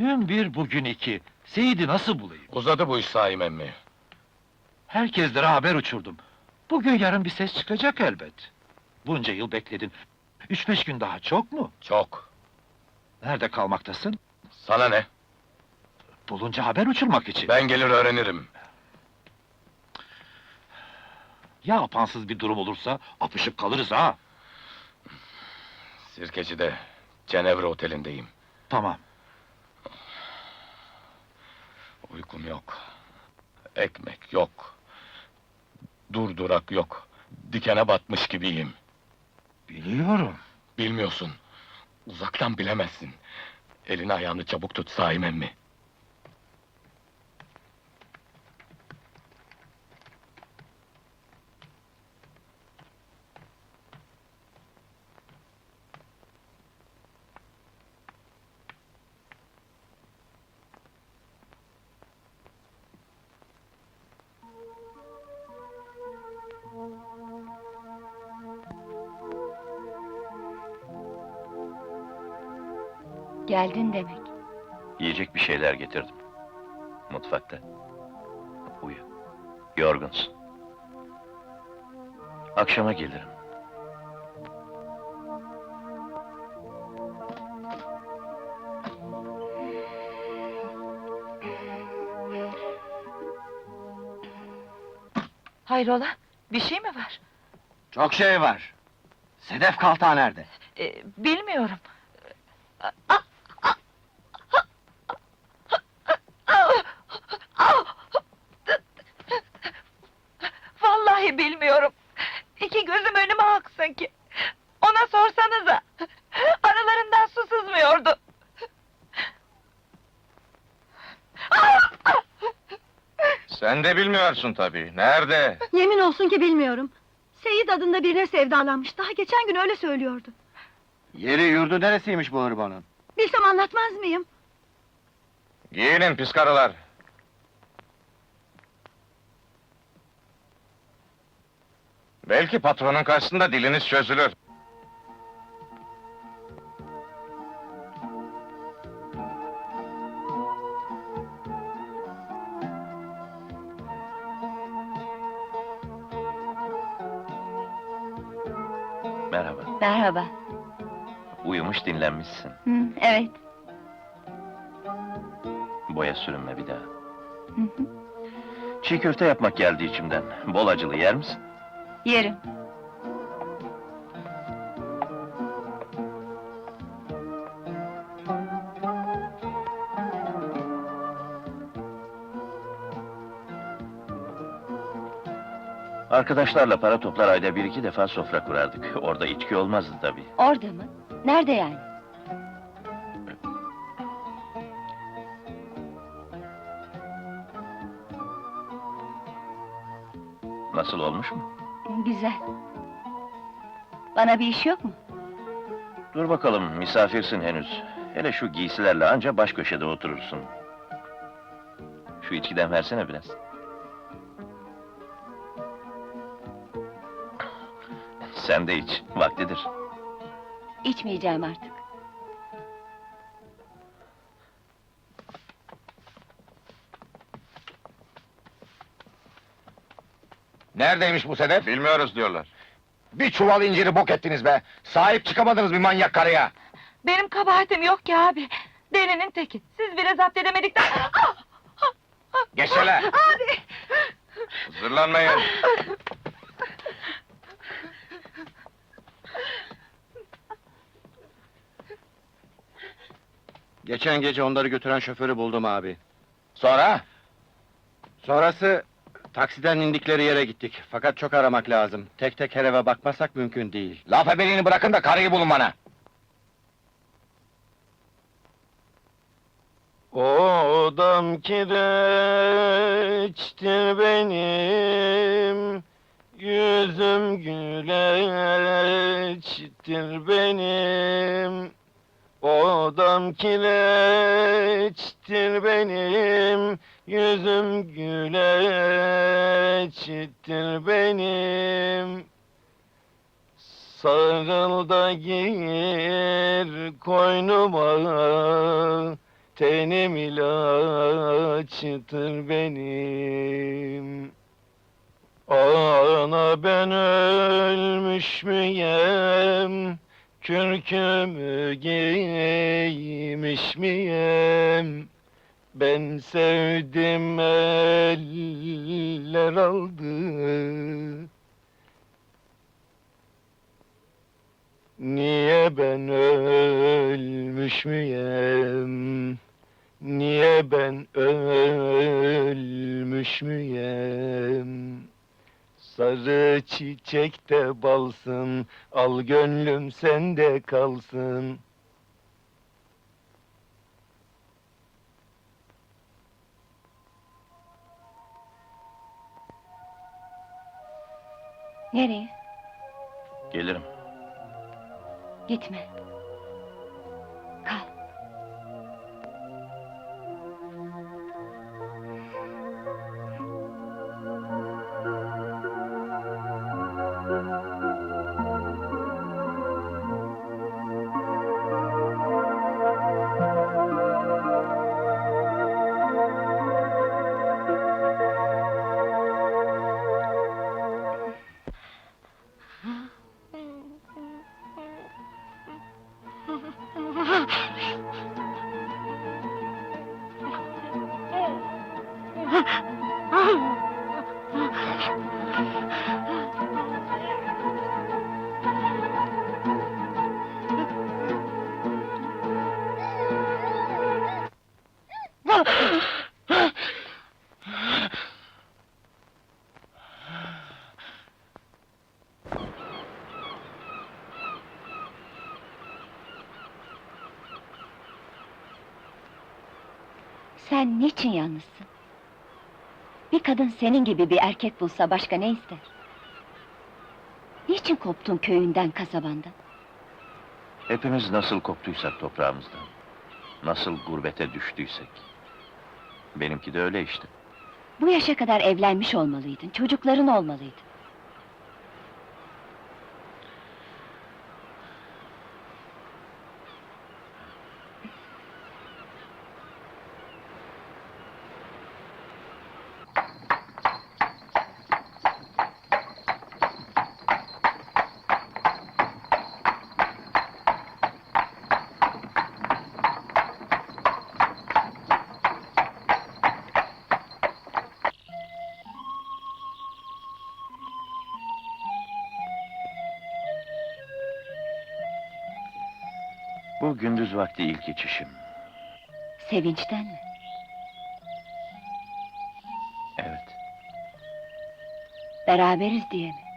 Dün bir, bugün iki. Seyidi nasıl bulayım? Uzadı bu iş Saim emmi. Herkeslere haber uçurdum. Bugün yarın bir ses çıkacak elbet. Bunca yıl bekledin. Üç beş gün daha çok mu? Çok. Nerede kalmaktasın? Sana ne? Bulunca haber uçurmak için. Ben gelir öğrenirim. Ya apansız bir durum olursa apışıp kalırız ha. Sirkeci'de, Cenevre Oteli'ndeyim. Tamam. Uykum yok. Ekmek yok. Durdurak yok. Dikene batmış gibiyim. Biliyorum. Bilmiyorsun. Uzaktan bilemezsin. Elini ayağını çabuk tut Saim emmi. Geldin demek. Yiyecek bir şeyler getirdim. Mutfakta. Uyu. Yorgunsun. Akşama gelirim. Hayrola? Bir şey mi var? Çok şey var. Sedef kaltağı nerede? Ee, bilmiyorum. Sen de bilmiyorsun tabii. Nerede? Yemin olsun ki bilmiyorum. Seyit adında birine sevdalanmış. Daha geçen gün öyle söylüyordu. Yeri yurdu neresiymiş bu hırbanın? Bilsem anlatmaz mıyım? Giyinin pis karılar. Belki patronun karşısında diliniz çözülür. Merhaba. Merhaba. Uyumuş dinlenmişsin. Hı, evet. Boya sürünme bir daha. Çiğ köfte yapmak geldi içimden. Bol acılı yer misin? Yerim. Arkadaşlarla para toplar ayda bir iki defa sofra kurardık. Orada içki olmazdı tabii. Orada mı? Nerede yani? Nasıl olmuş mu? Güzel. Bana bir iş yok mu? Dur bakalım, misafirsin henüz. Hele şu giysilerle anca baş köşede oturursun. Şu içkiden versene biraz. Sen de iç, vaktidir. İçmeyeceğim artık. Neredeymiş bu sedef? Bilmiyoruz diyorlar. Bir çuval inciri bok ettiniz be! Sahip çıkamadınız bir manyak karıya! Benim kabahatim yok ki abi. Delinin teki. Siz bile zapt edemedikten... Ah! Geç hele! Abi! Zırlanmayın! Geçen gece onları götüren şoförü buldum abi. Sonra? Sonrası taksiden indikleri yere gittik. Fakat çok aramak lazım. Tek tek her eve bakmasak mümkün değil. Laf ebeliğini bırakın da karıyı bulun bana! O odam kireçtir benim Yüzüm güleçtir benim Odam kireçtir benim Yüzüm güleçtir benim. Sarıl da gir koynuma Tenim ilaçtır benim. Ana ben ölmüş müyem Kürkümü giymiş miyem Ben sevdim eller aldı Niye ben ölmüş müyem? Niye ben ölmüş müyem? Sarı çiçekte balsın, al gönlüm sende kalsın. Nereye? Gelirim. Gitme. Sen niçin yalnızsın? Bir kadın senin gibi bir erkek bulsa başka ne ister? Niçin koptun köyünden, kasabandan? Hepimiz nasıl koptuysak toprağımızdan, nasıl gurbete düştüysek. Benimki de öyle işte. Bu yaşa kadar evlenmiş olmalıydın, çocukların olmalıydı. Bu gündüz vakti ilk içişim. Sevinçten mi? Evet, Beraberiz diye mi?